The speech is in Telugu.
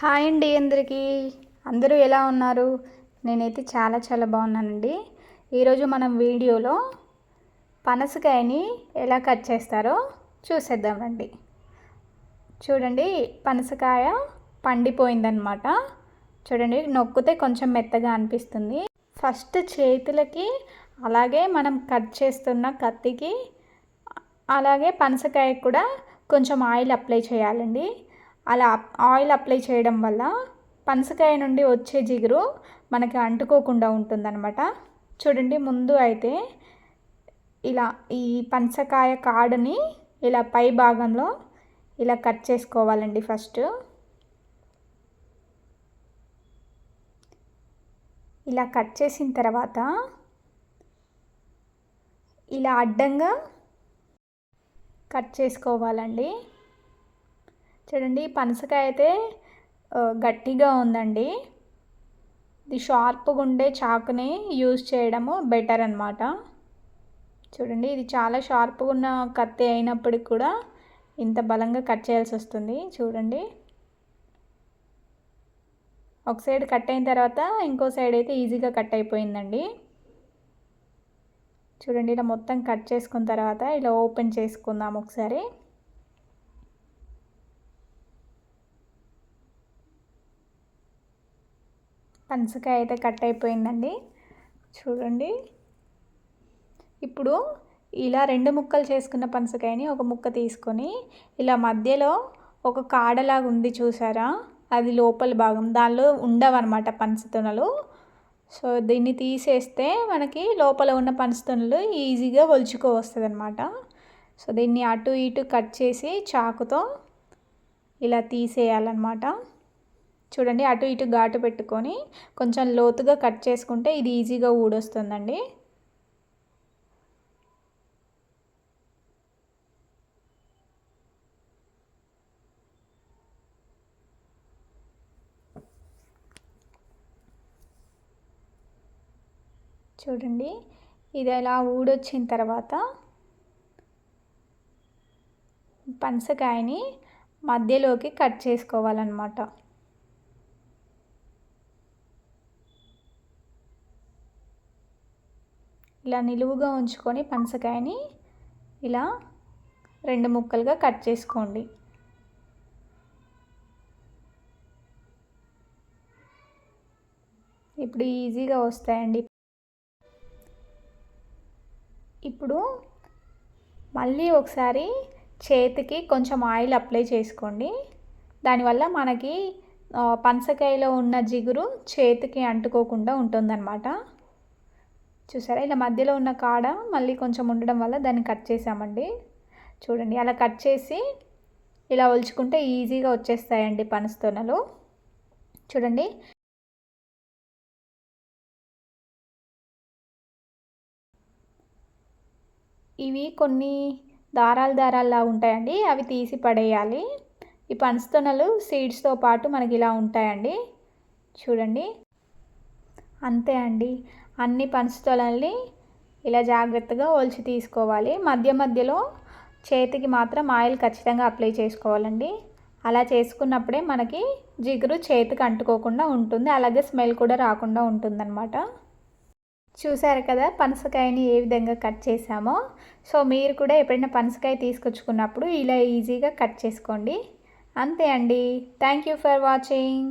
హాయ్ అండి అందరికీ. అందరూ ఎలా ఉన్నారు? నేనైతే చాలా చాలా బాగున్నానండి. ఈరోజు మనం వీడియోలో పనసకాయని ఎలా కట్ చేస్తారో చూసేద్దామండి చూడండి పనసకాయ పండిపోయిందనమాట చూడండి నొక్కితే కొంచెం మెత్తగా అనిపిస్తుంది. ఫస్ట్ చేతులకి అలాగే మనం కట్ చేస్తున్న కత్తికి అలాగే పనసకాయ కూడా కొంచెం ఆయిల్ అప్లై చేయాలండి. అలా ఆయిల్ అప్లై చేయడం వల్ల పనసకాయ నుండి వచ్చే జిగురు మనకి అంటుకోకుండా ఉంటుందన్నమాట. చూడండి ముందు అయితే ఇలా ఈ పనసకాయ కాడని ఇలా పై భాగంలో ఇలా కట్ చేసుకోవాలండి ఫస్ట్. ఇలా కట్ చేసిన తర్వాత ఇలా అడ్డంగా కట్ చేసుకోవాలండి. చూడండి పనసకాయ అయితే గట్టిగా ఉందండి. ఇది షార్ప్గా ఉండే చాకుని యూజ్ చేయడము బెటర్ అనమాట చూడండి ఇది చాలా షార్ప్గా ఉన్న కత్తి అయినప్పటికి కూడా ఇంత బలంగా కట్ చేయాల్సి వస్తుంది. చూడండి. ఒక సైడ్ కట్ అయిన తర్వాత ఇంకో సైడ్ అయితే ఈజీగా కట్ అయిపోయిందండి. చూడండి ఇలా మొత్తం కట్ చేసుకున్న తర్వాత ఇలా ఓపెన్ చేసుకుందాం ఒకసారి. పనసకాయ అయితే కట్ అయిపోయిందండి. చూడండి. ఇప్పుడు ఇలా రెండు ముక్కలు చేసుకున్న పనసకాయని ఒక ముక్క తీసుకొని ఇలా మధ్యలో ఒక కాడలాగా ఉంది చూసారా? అది లోపల భాగం. దానిలో ఉండవన్నమాట పనసతునలు సో దీన్ని తీసేస్తే మనకి లోపల ఉన్న పనసతునలు ఈజీగా ఒలుచుకోవస్తుంది అనమాట సో దీన్ని అటు ఇటు కట్ చేసి చాకుతో ఇలా తీసేయాలన్నమాట. చూడండి అటు ఇటు ఘాటు పెట్టుకొని కొంచెం లోతుగా కట్ చేసుకుంటే ఇది ఈజీగా ఊడొస్తుందండి. చూడండి ఇది అలా ఊడొచ్చిన తర్వాత పనసకాయని మధ్యలోకి కట్ చేసుకోవాలన్నమాట. ఇలా నిలువుగా ఉంచుకొని పనసకాయని ఇలా రెండు ముక్కలుగా కట్ చేసుకోండి. ఇప్పుడు ఈజీగా వస్తాయండి. ఇప్పుడు మళ్ళీ ఒకసారి చేతికి కొంచెం ఆయిల్ అప్లై చేసుకోండి. దానివల్ల మనకి పనసకాయలో ఉన్న జిగురు చేతికి అంటుకోకుండా ఉంటుందన్నమాట. చూసారా? ఇలా మధ్యలో ఉన్న కాడ మళ్ళీ కొంచెం ఉండడం వల్ల దాన్ని కట్ చేసామండి. చూడండి అలా కట్ చేసి ఇలా ఒలుచుకుంటే ఈజీగా వచ్చేస్తాయండి పనస్తోనలు చూడండి. ఇవి కొన్ని దారాలు దారాల్లా ఉంటాయండి అవి తీసి పడేయాలి. ఈ పనస్తోనలు సీడ్స్తో పాటు మనకి ఇలా ఉంటాయండి. చూడండి. అంతే అండి. అన్ని పనసతొలల్ని ఇలా జాగ్రత్తగా ఒలిచి తీసుకోవాలి. మధ్య మధ్యలో చేతికి మాత్రం ఆయిల్ ఖచ్చితంగా అప్లై చేసుకోవాలండి. అలా చేసుకున్నప్పుడే మనకి జిగురు చేతికి అంటుకోకుండా ఉంటుంది. అలాగే స్మెల్ కూడా రాకుండా ఉంటుందన్నమాట. చూసారు కదా పనసకాయని ఏ విధంగా కట్ చేసామో సో మీరు కూడా ఎప్పుడైనా పనసకాయ తీసుకొచ్చుకున్నప్పుడు ఇలా ఈజీగా కట్ చేసుకోండి. అంతే అండి. Thank you for watching.